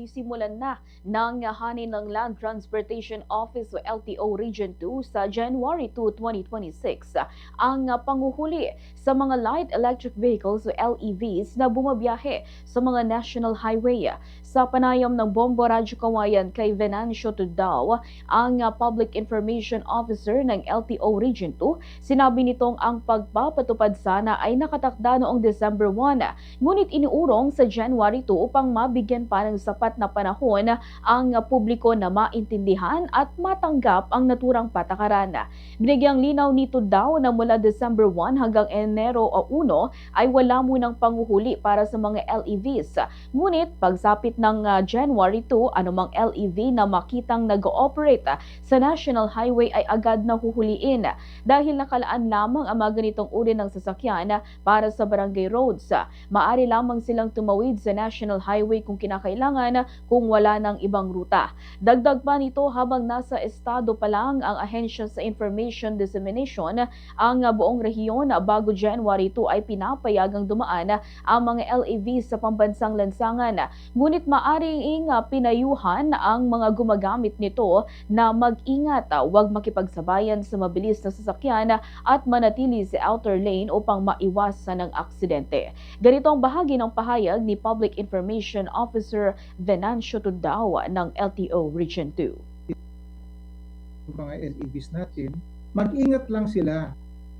Sisimulan na ng hanin ng Land Transportation Office o LTO Region 2 sa January 2, 2026 ang panguhuli sa mga light electric vehicles o LEVs na bumabiyahe sa mga national highway. Sa panayam ng Bombo Radyo Kawayan kay Venancio Tudao, ang Public Information Officer ng LTO Region 2, sinabi nitong ang pagpapatupad sana ay nakatakda noong December 1, ngunit iniurong sa January 2 upang mabigyan pa ng sapat na panahon ang publiko na maintindihan at matanggap ang naturang patakaran. Binigyang linaw nito daw na mula December 1 hanggang Enero 1 ay wala munang panguhuli para sa mga LEVs. Ngunit pagsapit ng uh, January 2, anumang LEV na makitang nag-ooperate sa National Highway ay agad na huhuliin dahil nakalaan lamang ang mga ganitong uri ng sasakyan para sa barangay roads. Maari lamang silang tumawid sa National Highway kung kinakailangan kung wala ng ibang ruta. Dagdag pa nito habang nasa estado pa lang ang Ahensya sa Information Dissemination, ang buong rehiyon bago January 2 ay pinapayagang dumaan ang mga LEV sa pambansang lansangan. Ngunit maaaring pinayuhan ang mga gumagamit nito na mag-ingat, huwag makipagsabayan sa mabilis na sasakyan at manatili sa outer lane upang maiwasan ng aksidente. Ganito ang bahagi ng pahayag ni Public Information Officer Venancio Tudao ng LTO Region 2. mga LEVs natin, mag-ingat lang sila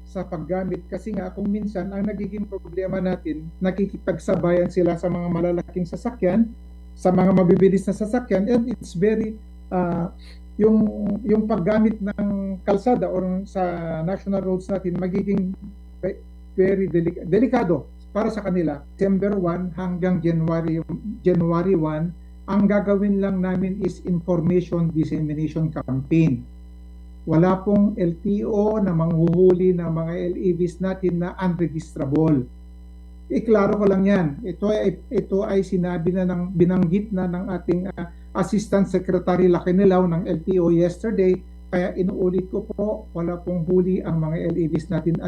sa paggamit kasi nga kung minsan ang nagiging problema natin, nakikipagsabayan sila sa mga malalaking sasakyan, sa mga mabibilis na sasakyan and it's very uh, yung yung paggamit ng kalsada or sa national roads natin magiging very delic- delikado para sa kanila. December 1 hanggang January January 1 ang gagawin lang namin is information dissemination campaign. Wala pong LTO na manghuhuli ng mga LEVs natin na unregistrable. Iklaro ko lang yan. Ito ay, ito ay sinabi na ng, binanggit na ng ating uh, Assistant Secretary Lakinilaw ng LTO yesterday. Kaya inuulit ko po, wala pong huli ang mga LEVs natin